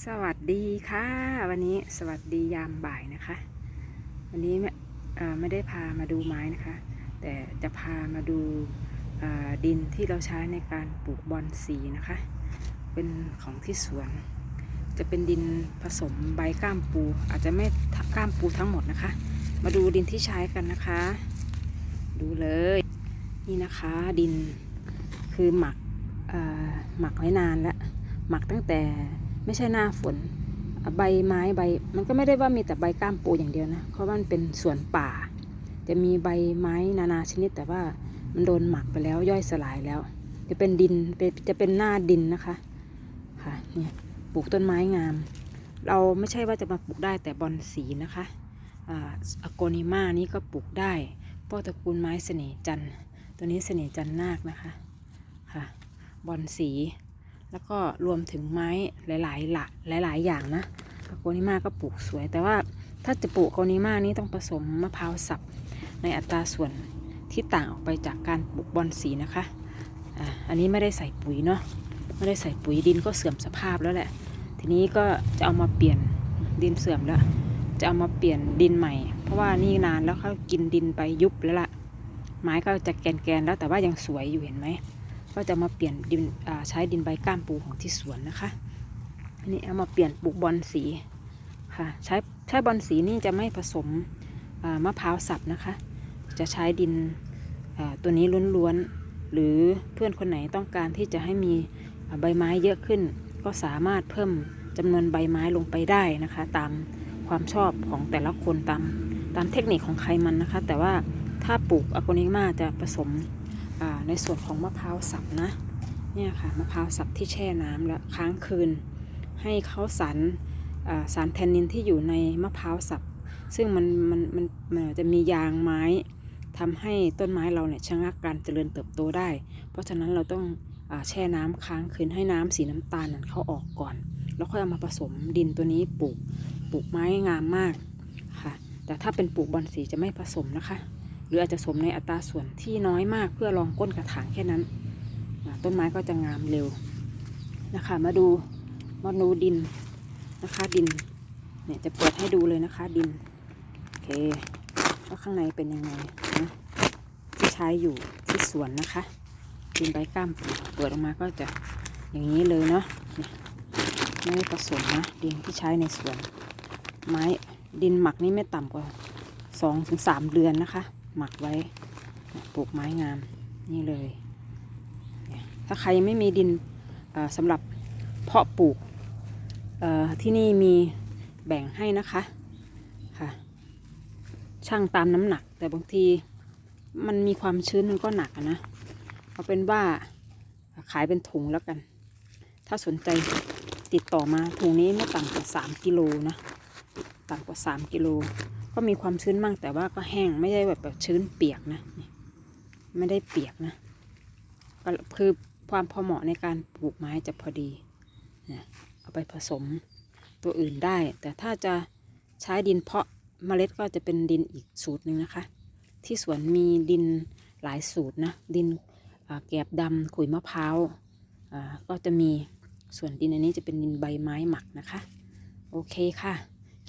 สวัสดีค่ะ วันนี้สวัสดียามบ่ายนะคะ วันนี้ไม่ไม่ได้พามาดูไม้นะคะ แต่จะพามาดูดินที่เราใช้ในการปลูกบอนสีนะคะ เป็นของที่สวน จะเป็นดินผสมใบก้ามปู อาจจะไม่ก้ามปูทั้งหมดนะคะ มาดูดินที่ใช้กันนะคะ ดูเลยนี่นะคะดินคือหมักหมักไว้นานแล้วหมักตั้งแต่ ไม่ใช่หน้าฝน ใบไม้ใบ มันก็ไม่ได้ว่ามีแต่ใบก้ามปูอย่างเดียวนะเพราะว่ามันเป็นสวนป่า จะมีใบไม้นานาชนิด แต่ว่ามันโดนหมักไปแล้วย่อยสลายแล้ว จะเป็นดินจะเป็นหน้าดินนะคะค่ะเนี่ยปลูกต้นไม้งาม เราไม่ใช่ว่าจะมาปลูกได้แต่บอนสีนะคะอ่าอโกนิมานี่ก็ปลูกได้พราะตระกูลไม้เสน่จันทร์ตัวนี้เสน่จันทร์นาคนะคะค่ะบอนสี แล้วก็รวมถึงไม้หลายๆหละหลาย ๆ อย่างนะโกนิมาก็ปลูกสวย แต่ว่าถ้าจะปลูกโกนิมานี้ต้องผสมมะพร้าวสับในอัตราส่วนที่ต่างออกไปจากการปลูกบอนสีนะคะอะอันนี้ไม่ได้ใส่ปุ๋ยเนาะไม่ได้ใส่ปุ๋ยดินก็เสื่อมสภาพแล้วแหละ ทีนี้ก็จะเอามาเปลี่ยนดินเสื่อมแล้ว จะเอามาเปลี่ยนดินใหม่ เพราะว่านี่นานแล้วเขากินดินไปยุบแล้วล่ะไม้ก็จะแกนๆแล้วแต่ว่ายังสวยอยู่เห็นไหม ก็จะมาเปลี่ยนดินใช้ดินใบก้ามปูของที่สวนนะคะอันนี้เอามาเปลี่ยนปลูกบอนสีค่ะ ใช้ใช้บอนสีนี่จะไม่ผสมมะพร้าวสับนะคะ จะใช้ดินตัวนี้ล้วนๆหรือเพื่อนคนไหนต้องการที่จะให้มีใบไม้เยอะขึ้น ก็สามารถเพิ่มจำนวนใบไม้ลงไปได้นะคะ ตามความชอบของแต่ละคนตามตามเทคนิคของใครมันนะคะ แต่ว่าถ้าปลูกอโกนิมาจะผสม ในส่วนของมะพร้าวสับนะเนี่ยค่ะมะพร้าวสับที่แช่น้ำแล้วค้างคืน ให้เขาสารสารแทนนินที่อยู่ในมะพร้าวสับ ซึ่งมันมันมันมันจะมียางไม้ทำให้ต้นไม้เราเนี่ยชะงักการเจริญเติบโตได้ เพราะฉะนั้นเราต้องอแช่น้ำค้างคืนให้น้ำสีน้ำตาลนั้นเขาออกก่อน แล้วค่อยเอามาผสมดินตัวนี้ปลูกปลูกไม้งามมากค่ะ แต่ถ้าเป็นปลูกบอนสีจะไม่ผสมนะคะ รืออาจจะสมในอัตราส่วนที่น้อยมากเพื่อรองก้นกระถางแค่นั้น ต้นไม้ก็จะงามเร็วนะคะ มาดูมาดูดินนะคะดินเนี่ยจะเปิดให้ดูเลยนะคะดินโอเคว่าข้างในเป็นยังไงนะที่ใช้อยู่ที่สวนนะคะดินใบกล้ามเปิดออกมาก็จะอย่างนี้เลยเนาะนไม่ผสมนะดินที่ใช้ในสวน ไม้ดินหมักนี่ไม่ต่ำกว่าสองถึงสามเดือนนะคะ หมักไว้ปลูกไม้งามนี่เลย ถ้าใครยังไม่มีดินสำหรับเพาะปลูกที่นี่มีแบ่งให้นะคะค่ะช่างตามน้ำหนัก แต่บางทีมันมีความชื้นมันก็หนักนะเอาเป็นว่าขายเป็นถุงแล้วกัน ถ้าสนใจติดต่อมาถุงนี้ไม่ต่ำกว่าสามกิโลนะต่ำกว่าสามกิโล ก็มีความชื้นมั่งแต่ว่าก็แห้งไม่ได้แบบแบบชื้นเปียกนะไม่ได้เปียกนะก็คือความพอเหมาะในการปลูกไม้จะพอดีนะเอาไปผสมตัวอื่นได้ แต่ถ้าจะใช้ดินเพาะเมล็ดก็จะเป็นดินอีกสูตรหนึ่งนะคะ ที่สวนมีดินหลายสูตรนะดินแกบดำขุยมะพร้าวอ่าก็จะมีส่วนดินอันนี้จะเป็นดินใบไม้หมักนะคะ โอเคค่ะ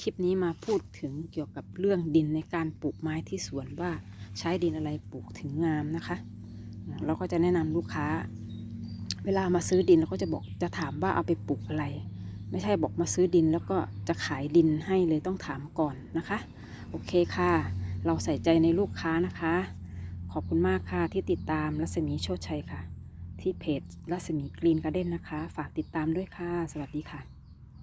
คลิปนี้มาพูดถึงเกี่ยวกับเรื่องดินในการปลูกไม้ที่สวนว่าใช้ดินอะไรปลูกถึงงามนะคะ เราก็จะแนะนำลูกค้า เวลามาซื้อดินเราก็จะบอกจะถามว่าเอาไปปลูกอะไร ไม่ใช่บอกมาซื้อดินแล้วก็จะขายดินให้เลยต้องถามก่อนนะคะ โอเคค่ะ เราใส่ใจในลูกค้านะคะ ขอบคุณมากค่ะที่ติดตามรัศมีโชติชัยค่ะ ที่เพจรัศมีกรีนการ์เด้นนะคะ ฝากติดตามด้วยค่ะ สวัสดีค่ะ